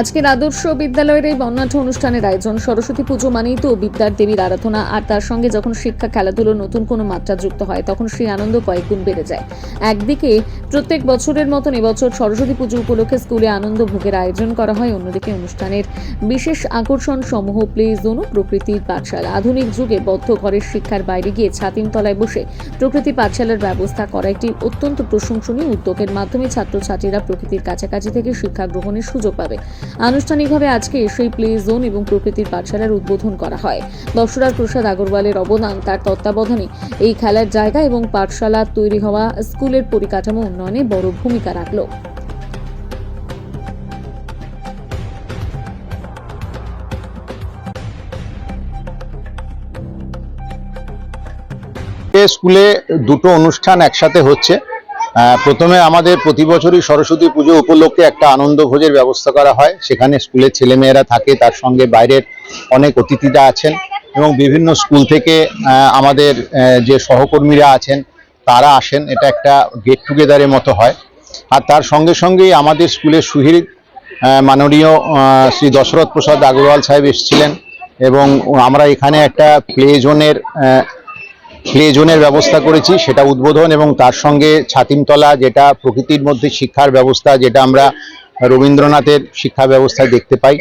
আজকের আদর্শ বিদ্যালয়ের এই বর্ণাঢ্য অনুষ্ঠানের আয়োজন সরস্বতী পুজো মানেই তো বিদ্যার দেবীর আরাধনা, আর তার সঙ্গে যখন শিক্ষা খেলাধুলো নতুন কোনো মাত্রা যুক্ত হয়, তখন সেই আনন্দ কয়েক গুণ বেড়ে যায়। একদিকে প্রত্যেক বছরের মতন এবছর সরস্বতী পুজো উপলক্ষে স্কুলে আনন্দ ভোগের আয়োজন করা হয়, অন্যদিকে অনুষ্ঠানের বিশেষ আকর্ষণ সমূহ প্লে জোন ও প্রকৃতির পাঠশালা। আধুনিক যুগে বদ্ধ ঘরের শিক্ষার বাইরে গিয়ে ছাতিম তলায় বসে প্রকৃতি পাঠশালার ব্যবস্থা করা একটি অত্যন্ত প্রশংসনীয় উদ্যোগের মাধ্যমে ছাত্রছাত্রীরা প্রকৃতির কাছাকাছি থেকে শিক্ষা গ্রহণের সুযোগ পাবে। আনুষ্ঠানিকভাবে আজকে সেই প্লে জোন এবং প্রকৃতির পাঠশালার উদ্বোধন করা হয়। দশরার প্রসাদ আগরওয়ালের অবদান, তার তত্ত্বাবধানে এই খেলার জায়গা এবং পাঠশালা তৈরি হওয়া স্কুলের পরিকাঠামো উন্নয়নে বড় ভূমিকা রাখল। স্কুলে দুটো অনুষ্ঠান একসাথে হচ্ছে। প্রথমে আমাদের প্রতি বছরই সরস্বতী পুজো উপলক্ষে একটা আনন্দ ভোজের ব্যবস্থা করা হয়। সেখানে স্কুলের ছেলেমেয়েরা থাকে, তার সঙ্গে বাইরের অনেক অতিথিরা আছেন এবং বিভিন্ন স্কুল থেকে আমাদের যে সহকর্মীরা আছেন, তারা আসেন। এটা একটা গেট টুগেদারের মতো হয়। আর তার সঙ্গে সঙ্গেই আমাদের স্কুলের সুহির মাননীয় শ্রী দশরথ প্রসাদ আগরওয়াল সাহেব এসেছিলেন এবং আমরা এখানে একটা প্লে জোনের প্লে জোনের ব্যবস্থা করেছি, সেটা উদ্বোধন এবং তার সঙ্গে ছাতিমতলা যেটা প্রকৃতির মধ্যে শিক্ষার ব্যবস্থা, যেটা আমরা রবীন্দ্রনাথের শিক্ষা ব্যবস্থায় দেখতে পাই,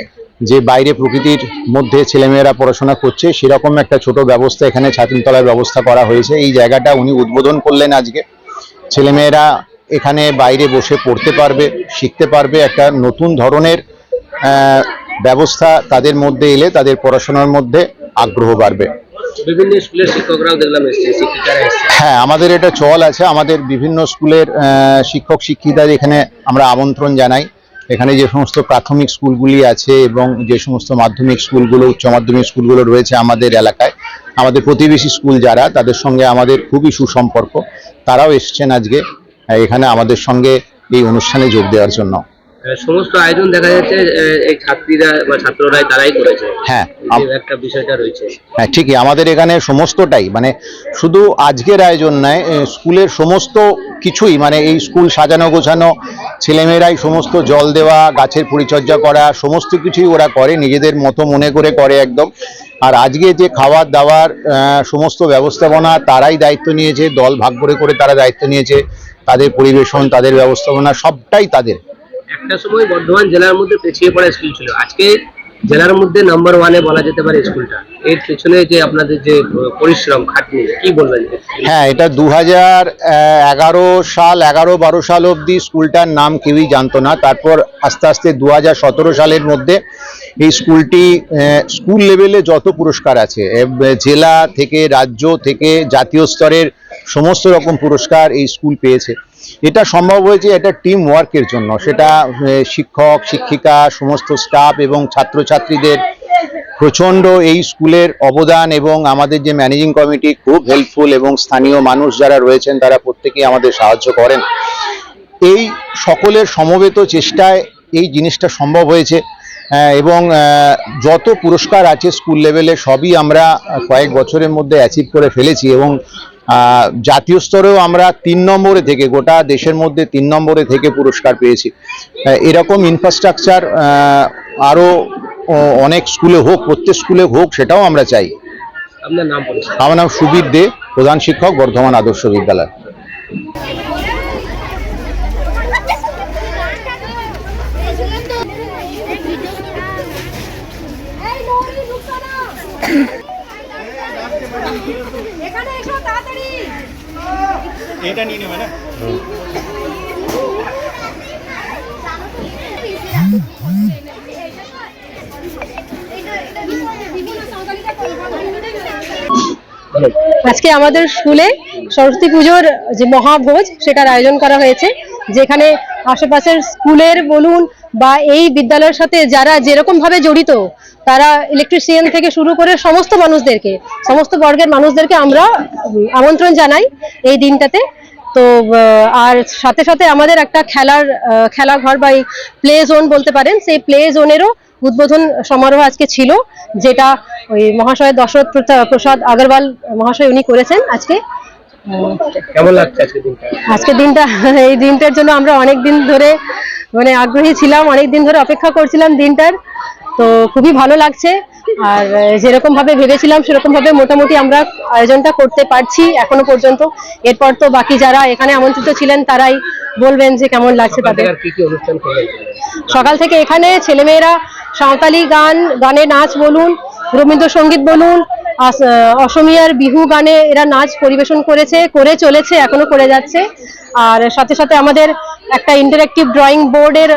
যে বাইরে প্রকৃতির মধ্যে ছেলেমেয়েরা পড়াশোনা করছে, সেরকম একটা ছোট ব্যবস্থা এখানে ছাতিমতলার ব্যবস্থা করা হয়েছে। এই জায়গাটা উনি উদ্বোধন করলেন আজকে। ছেলেমেয়েরা এখানে বাইরে বসে পড়তে পারবে, শিখতে পারবে, একটা নতুন ধরনের ব্যবস্থা তাদের মধ্যে এলে তাদের পড়াশোনার মধ্যে আগ্রহ বাড়বে। বিভিন্ন স্কুলের শিক্ষকরাও দেখলাম হ্যাঁ আমাদের এটা চল আছে। আমাদের বিভিন্ন স্কুলের শিক্ষক, শিক্ষিকাদের এখানে আমরা আমন্ত্রণ জানাই। এখানে যে সমস্ত প্রাথমিক স্কুলগুলি আছে এবং যে সমস্ত মাধ্যমিক স্কুলগুলো, উচ্চ মাধ্যমিক স্কুলগুলো রয়েছে আমাদের এলাকায়, আমাদের প্রতিবেশী স্কুল যারা, তাদের সঙ্গে আমাদের খুবই সুসম্পর্ক। তারাও এসছেন আজকে, এখানে আমাদের সঙ্গে এই অনুষ্ঠানে যোগ দেওয়ার জন্য। সমস্ত আয়োজন দেখা যাচ্ছে এই ছাত্রীরা বা ছাত্ররাই তারাই করেছে। হ্যাঁ একটা বিষয়টা রয়েছে। হ্যাঁ ঠিকই আমাদের এখানে সমস্তটাই মানে শুধু আজকের আয়োজন নয় স্কুলের সমস্ত কিছুই মানে এই স্কুল সাজানো গোছানো ছেলেমেয়েরাই সমস্ত জল দেওয়া গাছের পরিচর্যা করা সমস্ত কিছুই ওরা করে নিজেদের মতো মনে করে করে একদম। আর আজকে যে দাবার আহ, সমস্ত ব্যবস্থাপনা তারাই দায়িত্ব নিয়েছে দল ভাগ করে করে তারা দায়িত্ব নিয়েছে তাদের পরিবেশন তাদের ব্যবস্থাপনা সবটাই তাদের। একটা সময় বর্ধমান জেলার মধ্যে পিছিয়ে পড়া স্কুল ছিল। আজকে জেলার মধ্যে নাম্বার ওয়ানে বলা যেতে পারে স্কুলটা। এর পেছনে যে আপনাদের যে পরিশ্রম, খাটনি, কি বলবেন? হ্যাঁ এটা দু এগারো সাল, এগারো বারো সাল অবধি স্কুলটার নাম কেউই জানতো না। তারপর আস্তে আস্তে দু সতেরো সালের মধ্যে এই স্কুলটি স্কুল লেভেলে যত পুরস্কার আছে জেলা থেকে, রাজ্য থেকে, জাতীয় স্তরের সমস্ত রকম পুরস্কার এই স্কুল পেয়েছে। এটা সম্ভব হয়েছে এটা টিম ওয়ার্কের জন্য। সেটা শিক্ষক, শিক্ষিকা, সমস্ত স্টাফ এবং ছাত্রছাত্রীদের প্রচণ্ড এই স্কুলের অবদান এবং আমাদের যে ম্যানেজিং কমিটি খুব হেল্পফুল এবং স্থানীয় মানুষ যারা রয়েছেন তারা প্রত্যেকেই আমাদের সাহায্য করেন। এই সকলের সমবেত চেষ্টায় এই জিনিসটা সম্ভব হয়েছে এবং যত পুরস্কার আছে স্কুল লেভেলে সবই আমরা কয়েক বছরের মধ্যে অ্যাচিভ করে ফেলেছি এবং জাতীয় স্তরেও আমরা তিন নম্বরে থেকে গোটা দেশের মধ্যে তিন নম্বরে থেকে পুরস্কার পেয়েছি। আহ, এরকম ইনফ্রাস্ট্রাকচার আরও অনেক স্কুলে হোক প্রত্যেক স্কুলে হোক সেটাও আমরা চাই। আপনার নাম পরিচয় আমার নাম সুবীর দে প্রধান শিক্ষক বর্ধমান আদর্শ বিদ্যালয়। এখানে এটা নিয়ে নেবে না? আজকে আমাদের স্কুলে সরস্বতী পুজোর যে মহাভোজ, সেটার আয়োজন করা হয়েছে, যেখানে আশেপাশের স্কুলের বলুন বা এই বিদ্যালয়ের সাথে যারা যেরকম ভাবে জড়িত, তারা ইলেকট্রিশিয়ান থেকে শুরু করে সমস্ত মানুষদেরকে, সমস্ত বর্গের মানুষদেরকে আমরা আমন্ত্রণ জানাই এই দিনটাতে। তো আর সাথে সাথে আমাদের একটা খেলার খেলাঘর বা প্লে জোন বলতে পারেন, সেই প্লে জোনেরও উদ্বোধন সমারোহ আজকে ছিল, যেটা ওই মহাশয় দশরথ প্রসাদ আগরওয়াল মহাশয় উনি করেছেন আজকে। কেমন লাগছে আজকে দিনটা? আজকের দিনটা এই দিনটার জন্য আমরা অনেক দিন ধরে মানে আগ্রহী ছিলাম অনেক দিন ধরে অপেক্ষা করছিলাম দিনটার। তো খুবই ভালো লাগছে। আর যেরকম ভাবে ভেবেছিলাম সেরকম ভাবে মোটামুটি আমরা আয়োজনটা করতে পারছি এখনও পর্যন্ত। এরপর তো বাকি যারা এখানে আমন্ত্রিত ছিলেন তারাই বলবেন যে কেমন লাগছে তাদের। সকাল থেকে এখানে ছেলেমেয়েরা সাঁওতালি গান গানে নাচ বলুন রবীন্দ্রসঙ্গীত বলুন অসমিয়ার বিহু গানে এরা নাচ পরিবেশন করেছে, করে চলেছে, এখনও করে যাচ্ছে। আর সাথে সাথে আমাদের একটা ইন্টারেক্টিভ ড্রয়িং বোর্ডের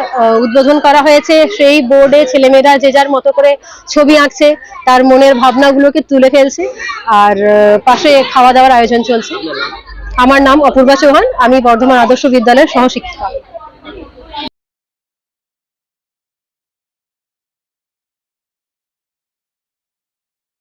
উদ্বোধন করা হয়েছে। সেই বোর্ডে ছেলেমেয়েরা যে যার মতো করে ছবি আঁকছে, তার মনের ভাবনাগুলোকে তুলে ফেলছে। আর পাশে খাওয়া দাওয়ার আয়োজন চলছে। আমার নাম অপূর্বা চৌহান, আমি বর্ধমান আদর্শ বিদ্যালয়ের সহশিক্ষিকা।